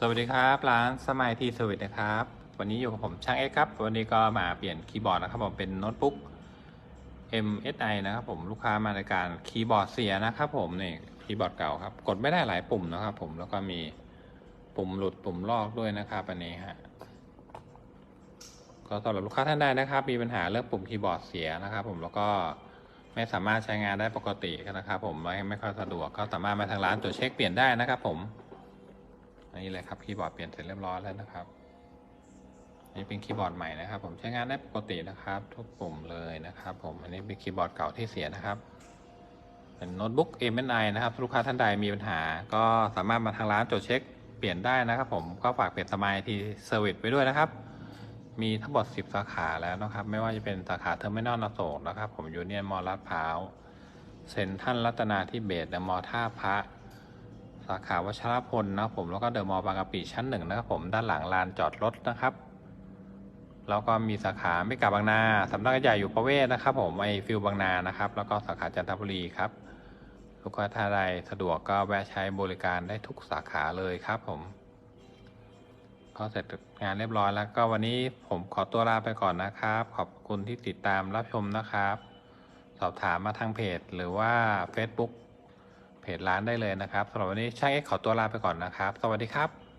สวัสดีครับ ร้านสมัยทีสวิตนะครับ วันนี้อยู่กับผมช่างเอ็กครับ วันนี้ก็มาเปลี่ยนคีย์บอร์ดนะครับผมเป็นโน้ตบุ๊ก MSI นะครับผมลูกค้ามาในการคีย์บอร์ดเสียนะครับผมนี่คีย์บอร์ดเก่าครับ กดไม่ได้หลายปุ่มนะครับผมแล้วก็มีปุ่มหลุดปุ่มลอกด้วยนะครับอันนี้ฮะก็สำหรับลูกค้าท่านใดนะครับ มีปัญหาเรื่องปุ่มคีย์บอร์ดเสียนะครับ ผมแล้วก็ไม่สามารถใช้งานได้ปกตินะครับ ผมไม่ไม่ค่อยสะดวกก็สามารถมาทางร้านตรวจเช็คเปลี่ยนได้นะครับ ผม อันนี้เลยครับคีย์บอร์ดเปลี่ยนเสร็จเรียบร้อยแล้วนะครับอันนี้เป็นคีย์บอร์ดใหม่นะครับ ผมใช้งานได้ปกตินะครับ ทุกปุ่มเลยนะครับ ผมอันนี้เป็นคีย์บอร์ดเก่าที่เสียนะครับเป็นโน้ตบุ๊ก MSI นะครับลูกค้าท่านใดมีปัญหา ก็สามารถมาทางร้านตรวจเช็คเปลี่ยนได้นะครับ ผมก็ฝากเปลี่ยนสมัยที่เซอร์วิสไปด้วยนะครับ มีทั้งหมด 10 สาขาแล้วนะครับ ไม่ว่าจะเป็นสาขาเทอร์มินอลอโศกนะครับ ผมยูเนียนมอลลาดพร้าวเซ็นทรัลรัตนาธิเบศและมอท่าพระ สาขาวชรพลนะผมแล้วก็เดอะมอลล์บางกะปิชั้นหนึ่งนะครับผมด้านหลังลานจอดรถนะครับแล้วก็มีสาขาไม่กาบางนาสำนักงานใหญ่อยู่ประเวศนะครับ ผมไอฟิลบางนานะครับ แล้วก็สาขาจันทบุรีครับลูกค้าท่านใดสะดวกก็แวะใช้บริการได้ทุกสาขาเลยครับ ผมก็เสร็จงานเรียบร้อยแล้วก็วันนี้ผมขอตัวลาไปก่อนนะครับ ขอบคุณที่ติดตามรับชมนะครับ สอบถามมาทางเพจหรือว่า Facebook เพจร้านได้เลยนะครับสำหรับวันนี้ช่างเอ็กขอตัวลาไปก่อนนะครับ สวัสดีครับ